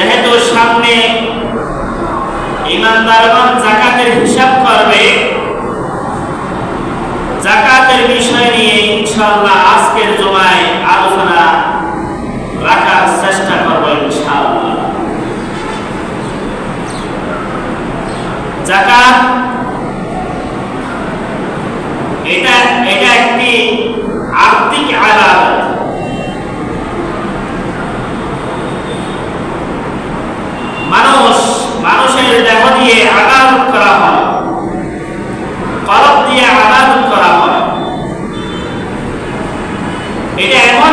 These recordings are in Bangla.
যেহেতু সামনে ইমানদারগণ জাকাতের হিসাব করবে, জাকাতের বিষয় নিয়ে ইনশাআল্লাহ আজকের জমায় আলোচনা রাখার চেষ্টা করব ইনশাআল্লাহ। জাকাত এটা এমন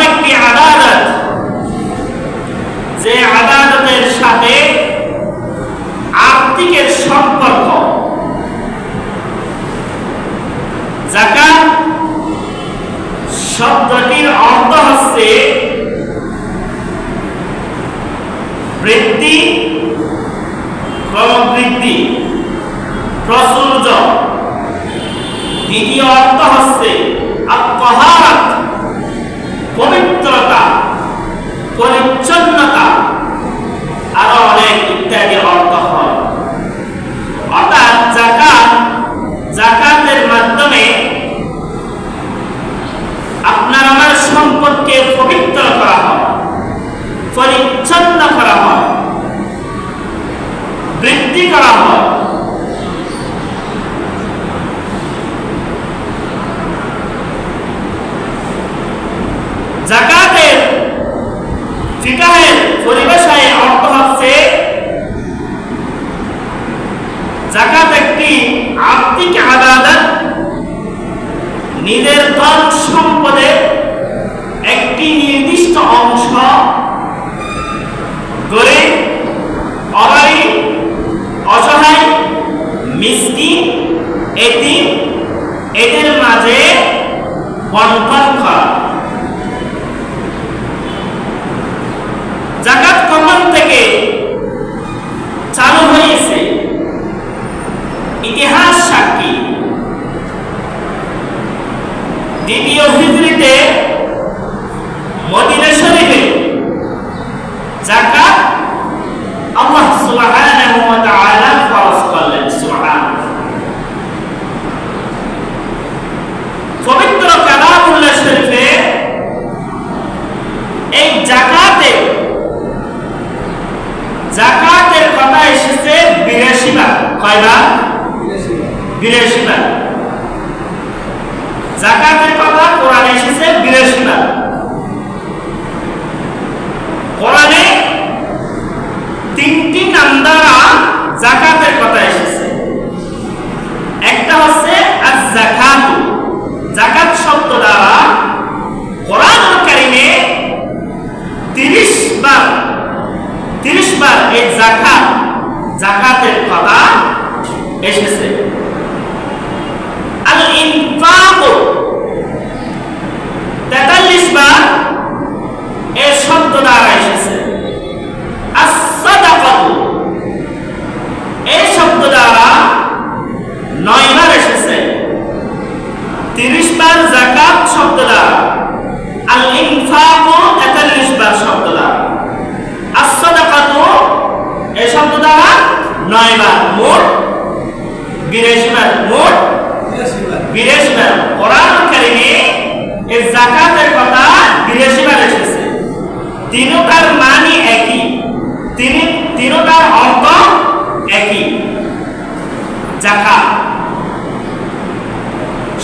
পরিবেশায় অর্থ হচ্ছে। জাকাত একটি আর্থিক আদালত নিজের ধন সম্পদের একটি নির্দিষ্ট অংশ করে অভাবী অসহায় মিষ্টি এটি এদের মাঝে বন্টন করা। জাকাত কখন থেকে চালু হয়েছে? ইতিহাস সাক্ষী। দ্বিতীয় হিজড়িতে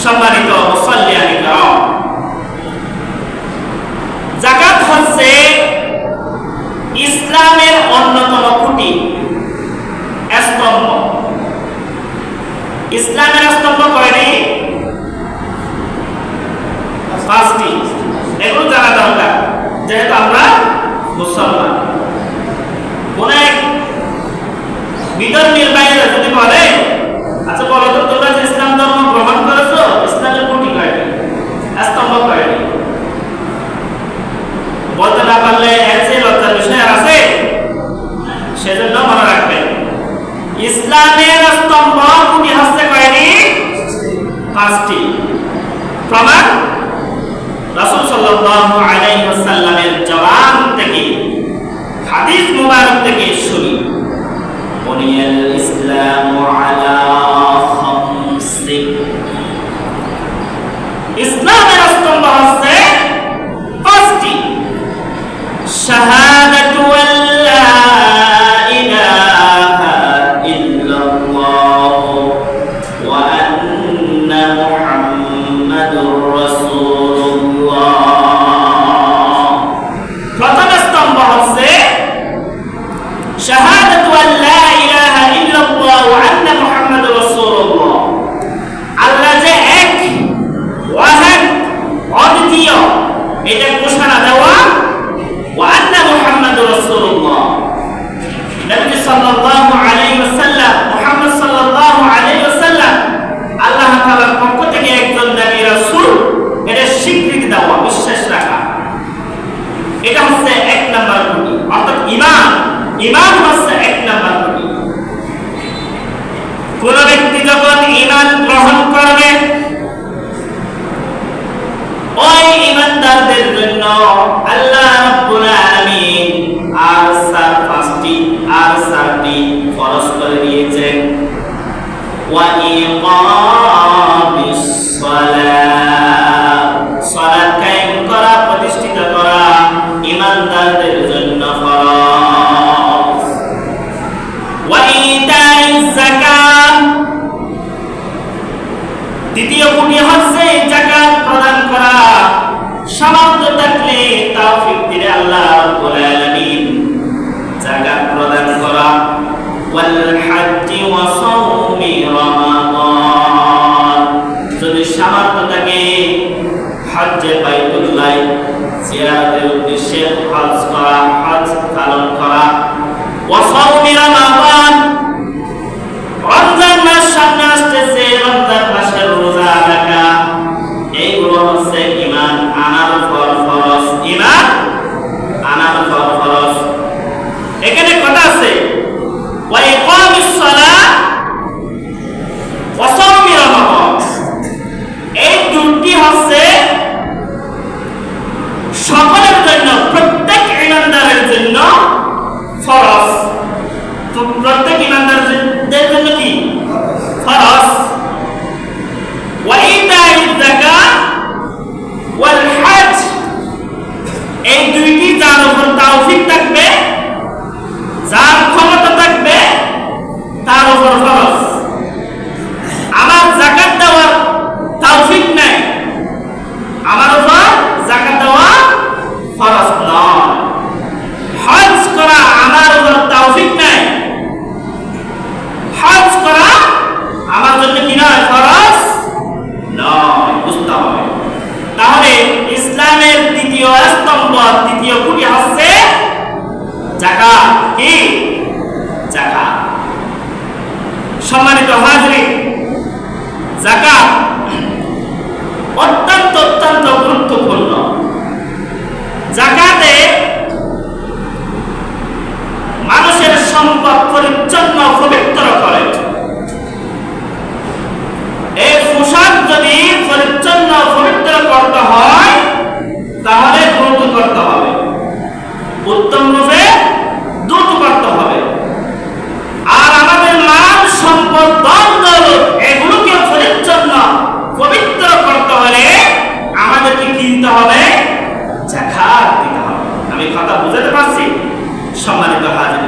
সম্মানিত জাকাত হচ্ছে ইসলামের অন্যতম খুঁটি, স্তম্ভ। ইসলামের স্তম্ভ কয়টি পাঁচটি। এগুলো জানা দরকার, যেহেতু আমরা মুসলমান। কোন এক বিধর্মীর ইসলামের স্তম্ভ দুটি হচ্ছে কয়টি পাঁচটি। প্রমাণ? রাসূল সাল্লাল্লাহু যদি সামর্থ্য থাকে হজ্জে বাইতুল্লাহ জিয়ারতের উদ্দেশ্যে হজ করা পালন করা। ওয়া জাকা কি? জাকা সম্মানিত হাজরি জাকা অত্যন্ত অত্যন্ত গুরুত্বপূর্ণ। জাকাতে মানুষের সম্পদ পরিচ্ছন্ন পবিত্র করে। এই পোশাক যদি পরিচ্ছন্ন পবিত্র করতে হয়, তাহলে গুরুত্ব করতে হবে। উত্তম হবে? জাকাত দিতে হবে। আমি কথা বুঝাতে পারছি? সম্মানিত হাজির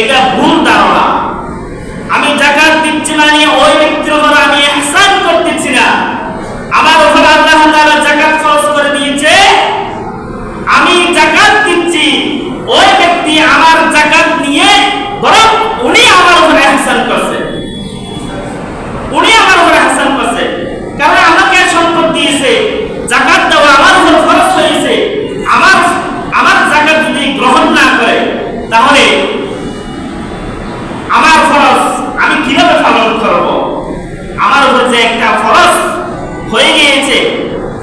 এটা ভুল ধারণা। আমি ঢাকা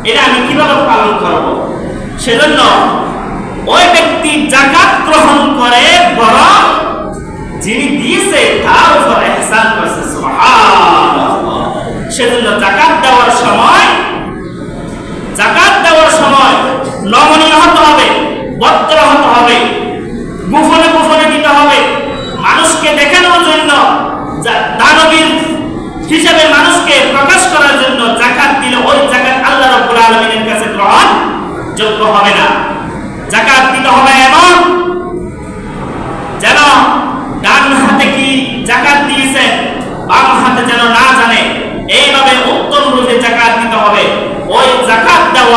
এটা আমি কীভাবে পালন করব? সেজন্য ওই ব্যক্তি জাকাত গ্রহণ করে, বরং যিনি দিয়েছে তার উপরে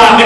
ஆக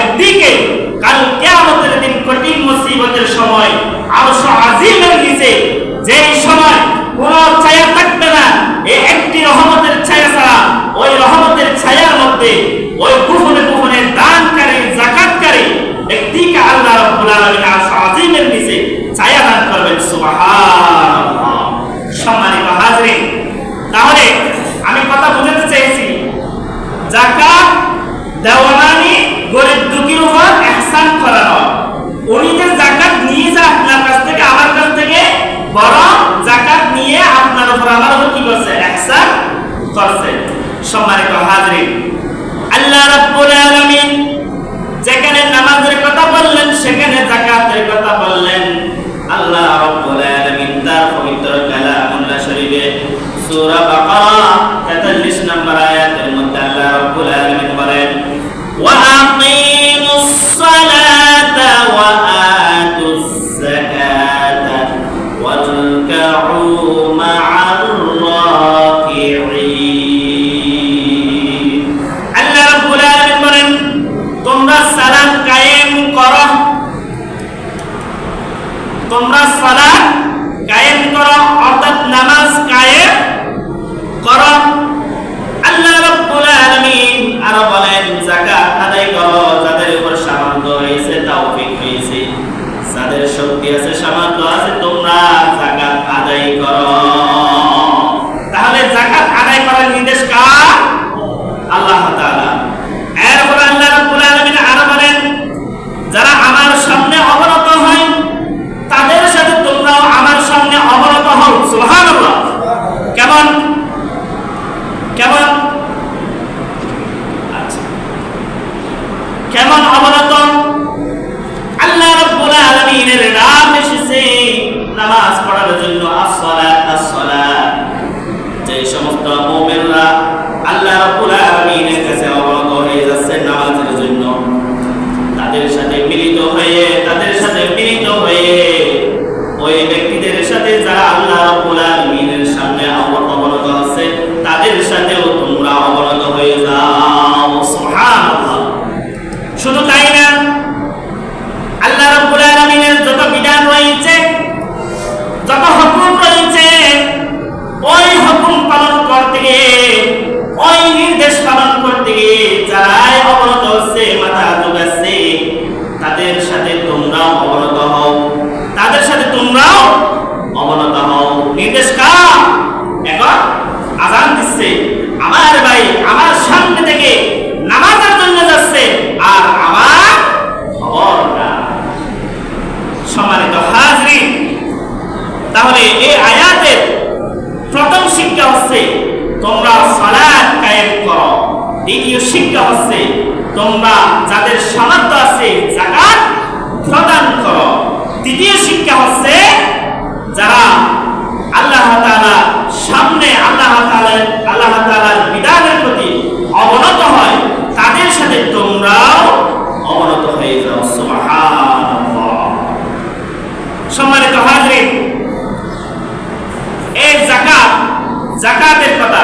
জাকাতের কথা।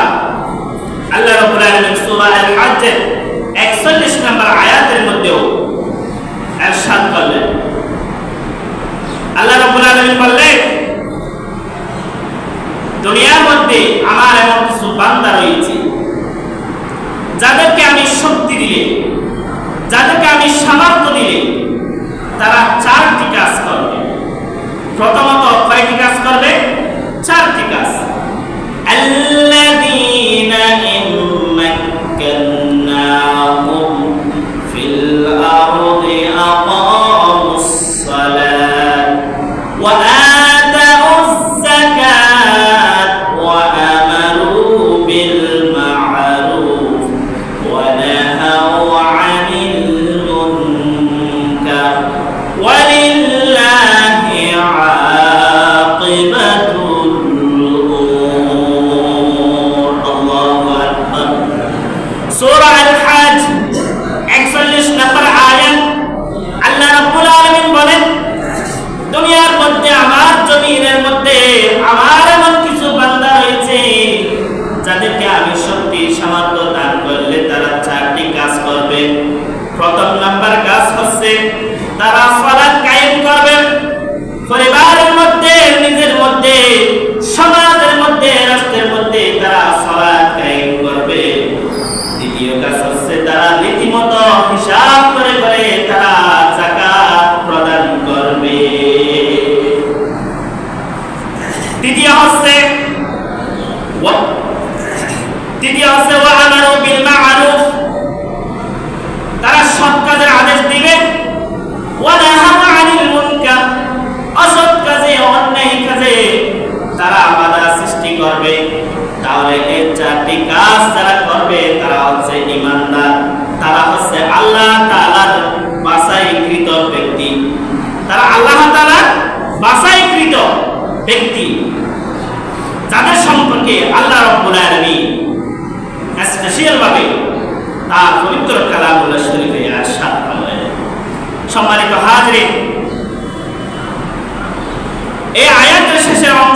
আল্লাহ রাব্বুল আলামিন সূরা আল হাজ্জ 41 নম্বর আয়াতের মধ্যেও ارشاد করলেন। আল্লাহ রাব্বুল আলামিন বললেন, দুনিয়ার মধ্যে আমার এমন কিছু বান্দা রয়েছে, যাদেরকে আমি শক্তি দিলে, যাদেরকে আমি সামর্থ্য দিলে তারা চারটি কাজ করবে। প্রথমত কয়টি কাজ করবে? চারটি কাজ। Allah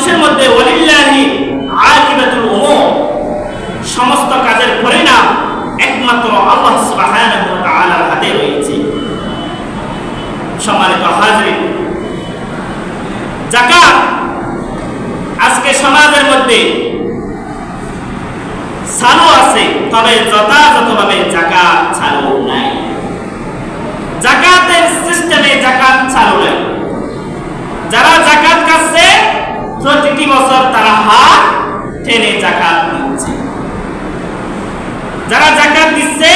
অংশের মধ্যে সমস্ত কাজের পরিণাম একমাত্র আল্লাহ হাতে রয়েছে। সম্মানিত আজকে সমাজের মধ্যে চালু আছে, তবে যথাযথভাবে জাকাত চালু নাই জাকাতের সিস্টেমে জাকাত চালু নাই যারা জাকাত কাটছে প্রতিটি বছর তারা হাত টেনে জাকাত দিচ্ছে। যারা জাকাত দিচ্ছে,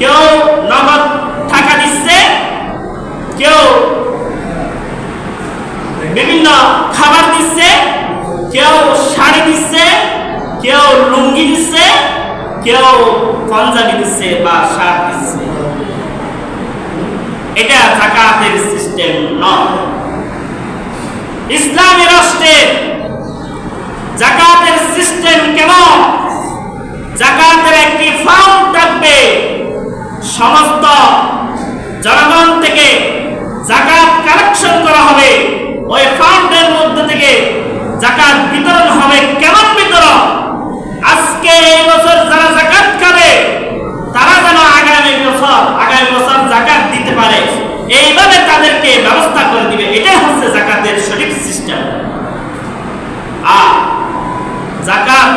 কেউ নগদ টাকা দিচ্ছে, কেউ বিভিন্ন খাবার দিচ্ছে, কেউ শাড়ি দিচ্ছে, কেউ লুঙ্গি দিচ্ছে, কেউ পাঞ্জাবি দিচ্ছে বা শার্ট দিচ্ছে। এটা জাকাতের সিস্টেম নয়। ইসলামী রাষ্ট্রে জাকাতের সিস্টেম কেমন? জাকাতের একটি ফাউন্ড থাকবে। সমস্ত জনগণ থেকে জাকাত কালেকশন করা হবে। ওই ফান্ডের মধ্যে থেকে জাকাত বিতরণ হবে কেমন বিতরণ? আজকে এই বছর যারা জাকাত খাবে, তারা যেন আগামী বছর আগামী বছর জাকাত দিতে পারে। এইভাবে তাদেরকে ব্যবস্থা করে দিবে, এটাই হচ্ছে জাকাতের সঠিক সিস্টেম। আর জাকাত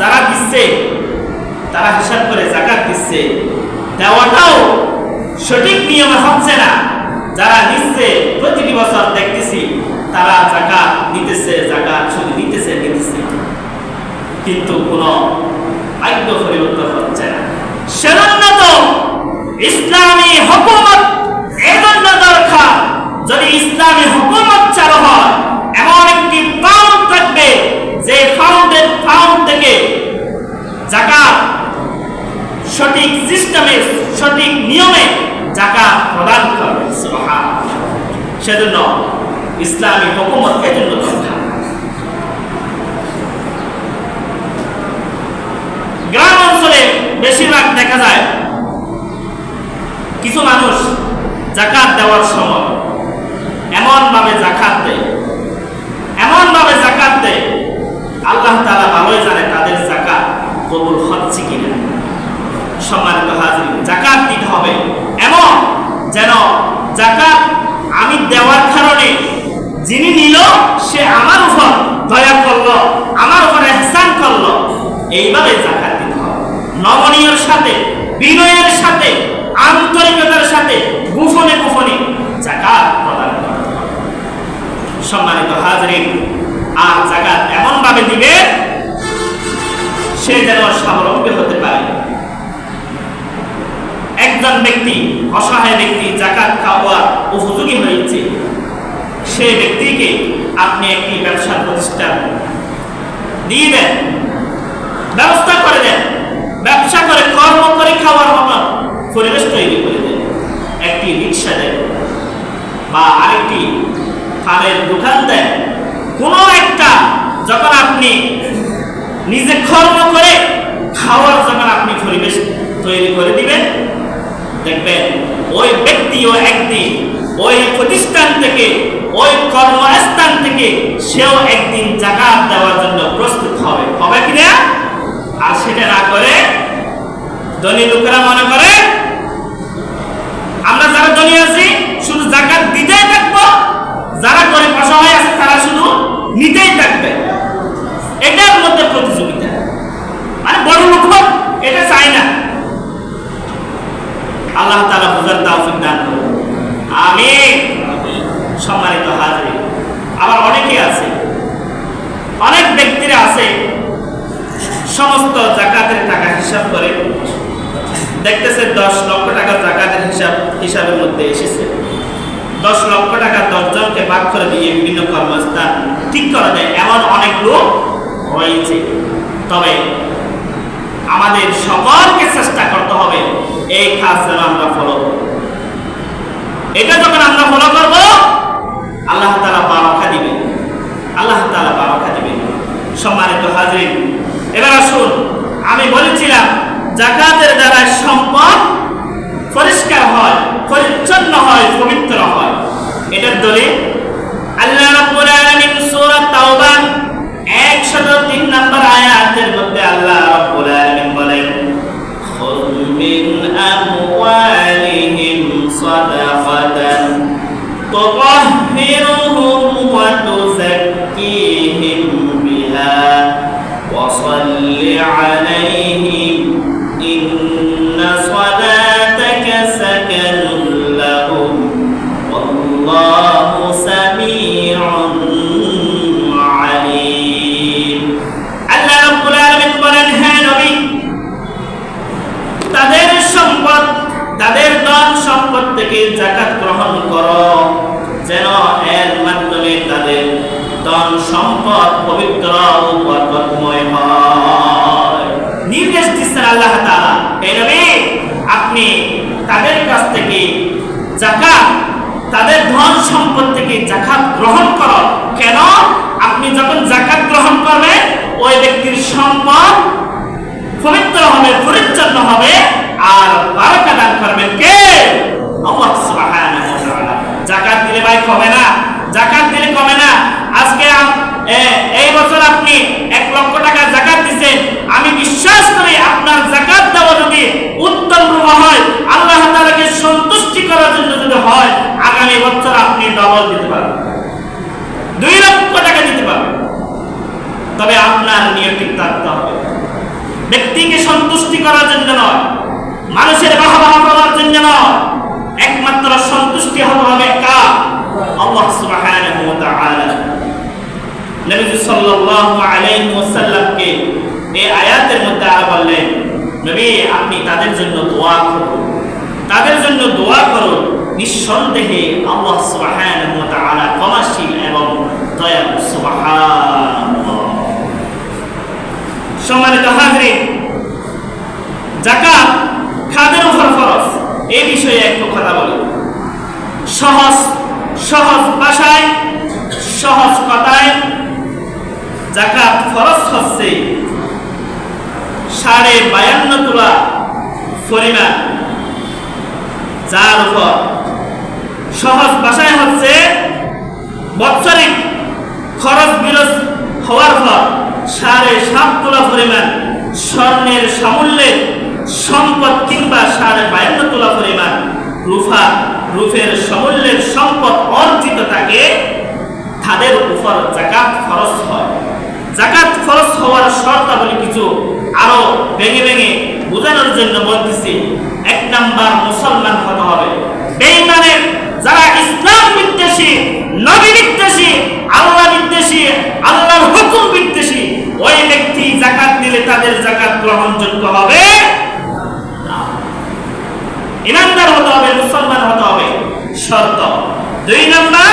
যারা দিচ্ছে, তারা হিসাব করে জাকাত দিচ্ছে। দেওয়াটাও সঠিক নিয়মে হচ্ছে না। যারা দিচ্ছে, প্রতিটি বছর দেখতেছি, তারা জাকাত নিতেছে জাকাত শুধু নিতেছে নিতেছে কিন্তু কোনো ভাগ্য পরিবর্তন হচ্ছে না। সেজন্য ইসলামী হুকুমত যদি ইসলামী হুকুমত চালু হয়, এমন একটি ফাউন্ড থাকবে যে ফাউন্ডের ফাউন্ড থেকে জাকাত সঠিক সিস্টেমে সঠিক নিয়মে জাকাত প্রদান করবে। সেজন্য ইসলামী হুকুমত এজন্য দরকার গ্রাম অঞ্চলে বেশিরভাগ দেখা যায়, কিছু মানুষ জাকাত দেওয়ার সময় এমন ভাবে জাকাত দেয়। এমন ভাবে জাকাত দেয়। আল্লাহ তাআলা ভালোই জানে তাদের জাকাত কবুল হচ্ছে কিনা। সম্মানিত হাজির জাকাত দিতে হবে। এমন যেন জাকাত আমি দেওয়ার কারণে যিনি নিল, সে আমার উপর দয়া করল, আমার উপর এহসান করল। এইভাবে জাকাত দিতে হবে। নমনীয়র সাথে, বিনয়ের সাথে, আন্তরিকতার সাথে, গোপনে গোপনে জাকাত সম্মানিত হাজরিন, আর জাকাত এমন ভাবে দিবে, সে যেন স্বাবলম্বী হতে পারে। একজন ব্যক্তি, অসহায় ব্যক্তি জাকাত খাওয়ার উপযোগী হয়েছে, সে ব্যক্তিকে আপনি একটি ব্যবসা প্রতিষ্ঠান দিয়ে দেন, ব্যবস্থা করে দেন, ব্যবসা করে কর্ম করে খাওয়ার মতন পরিবেশ তৈরি করে দেন। একটি রিক্সা দেন বা আরেকটি খালের দোকান দেন। কোনো একটা যখন আপনি নিজে কর্ম করে খাওয়ার যখন আপনি পরিবেশ তৈরি করে দিবেন, দেখবেন ওই ব্যক্তি ও একদিন ওই প্রতিষ্ঠান থেকে, ওই কর্মস্থান থেকে সেও একদিন জাকাত দেওয়ার জন্য প্রস্তুত হবে। হবে কিনা আর সেটা না করে ধনী লোকেরা মনে করে, আমরা যারা দলীয় আছি, শুধু জাকাত দিতে যারা করে পাশা হয় জাকাতের দ্বারা সম্পদ পরিষ্কার হয়, পরিচ্ছন্ন হয়, পবিত্র হয়। এটার দলে আল্লাহ রাব্বুল আলামিন সূরা তাওবা 103 নম্বর আয়াতের মধ্যে আল্লাহ রাব্বুল আলামিন বলেন মিন আমওয়ালিহিম সাদাকাতান তুতাহহিরুহুম ওয়া তুযাক্কিহিম বিহা ওয়া সাল্লি থেকে জাকাত গ্রহণ করো, যেন এর মাধ্যমে তাদের ধন সম্পদ পবিত্র ও বরকতময় হয়। নির্দেশ দিচ্ছেন আল্লাহ তাআলা আপনি তাদের কাছ থেকে জাকাত, তাদের ধন সম্পদ থেকে জাকাত গ্রহণ করো। কেন? আপনি যখন জাকাত গ্রহণ করবেন, ওই ব্যক্তির সম্পদ পবিত্র হবে, পরিচ্ছন্ন হবে, আর বারাকা দান করবেন কে? আল্লাহ সুবহানাহু ওয়া তাআলা। যাকাত দিলে ভাই কমে না, যাকাত দিলে কমে না। আজকে এই বছর আপনি এক লক্ষ টাকা জাকাত দিচ্ছেন আমি বিশ্বাস করি আপনার জাকাত দেওয়া যদি উত্তম রূপ হয়, আল্লাহ তাআলাকে সন্তুষ্টি করার জন্য যদি হয়, আগামী বছর আপনি ডবল দিতে পারবেন। দুই লক্ষ টাকা দিতে পারবেন। তবে আপনার ঠিক থাকতে হবে। ব্যক্তিকে সন্তুষ্টি করার জন্য নয়, মানুষের বাহবাহ করার জন্য নয়। একমাত্র সন্তুষ্টি হতে হবে কার? আল্লাহ সুবহানাহু ওয়া তাআলা। নবী সাল্লাল্লাহু আলাইহি ওয়াসাল্লামকে এই আয়াতের মধ্যে আর বললেন, নবী, আপনি তাদের জন্য দোয়া করুন। তাদের জন্য দোয়া করুন নিঃসন্দেহে আল্লাহ সুবহানাহু ওয়া তাআলা ক্ষমাশীল এবং দয়ালু। সুবহানাল্লাহ। সম্মানিত হাজরিন জাকাত খাদের উপর ফরজ। এই বিষয়ে একটু কথা বলি। সহজ সহজ ভাষায়, সহজ কথায় জাকাত ফরজ হচ্ছে। সাড়ে বায়ান্ন তোলা পরিমাণ যার উপর সহজ ভাষায় হচ্ছে বৎসরিক খরচ বিরস হওয়ার পর সাড়ে সাত তোলা পরিমাণ স্বর্ণের সামূল্যের সম্পদ কিংবা সাড়ে বায়ান্ন তোলা পরিমাণ রুফা, রুফের সমূল্যের সম্পদ অর্জিত থাকে তাদের উপর জাকাত খরচ হয়। জাকাত খরচ হওয়ার শর্তাবলী কিছু আরও ভেঙে ভেঙে বোঝানোর জন্য বলতেছি, এক নাম্বার মুসলমান হতে হবে। বেঈমানের যারা ইসলাম বিদ্বেষী, নবী বিদ্বেষী, আল্লাহ বিদ্বেষী, আল্লাহর হুকুম বিদ্বেষী, ওই ব্যক্তি জাকাত দিলে তাদের জাকাত গ্রহণযোগ্য হবে না। ইমানদার হতে হবে মুসলমান হতে হবে শর্ত দুই নাম্বার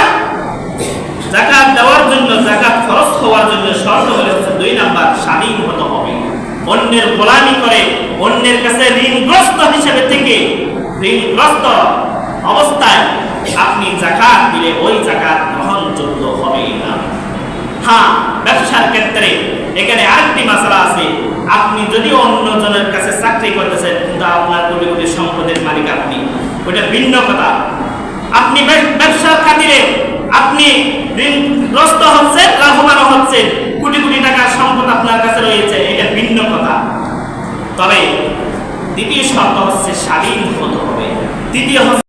জাকাত দেওয়ার জন্য জাকাত খরচ হওয়ার জন্য শর্ত হলে দুই নাম্বার স্বাধীন হতে হবে। অন্যের গোলামি করে অন্যের কাছে ঋণগ্রস্ত হিসেবে থেকে ঋণগ্রস্ত অবস্থায় আপনি জাকাত দিলে ওই জাকাত গ্রহণযোগ্য হবে না। হ্যাঁ ব্যবসার ক্ষেত্রে এখানে আরেকটি মশলা আছে। আপনি যদি অন্য জনের কাছে চাকরি করতেছেন, কিন্তু আপনার কোটি কোটি সম্পদের মালিক আপনি ওটা ভিন্ন কথা। আপনি ব্য- ব্যবসার খাতিরে আপনি ঋণগ্রস্ত হচ্ছেন, লাভবান হচ্ছেন, কোটি কোটি টাকার সম্পদ আপনার কাছে রয়েছে, এটা ভিন্ন কথা। তবে দ্বিতীয় শর্ত হচ্ছে স্বাধীন হতে হবে। দ্বিতীয়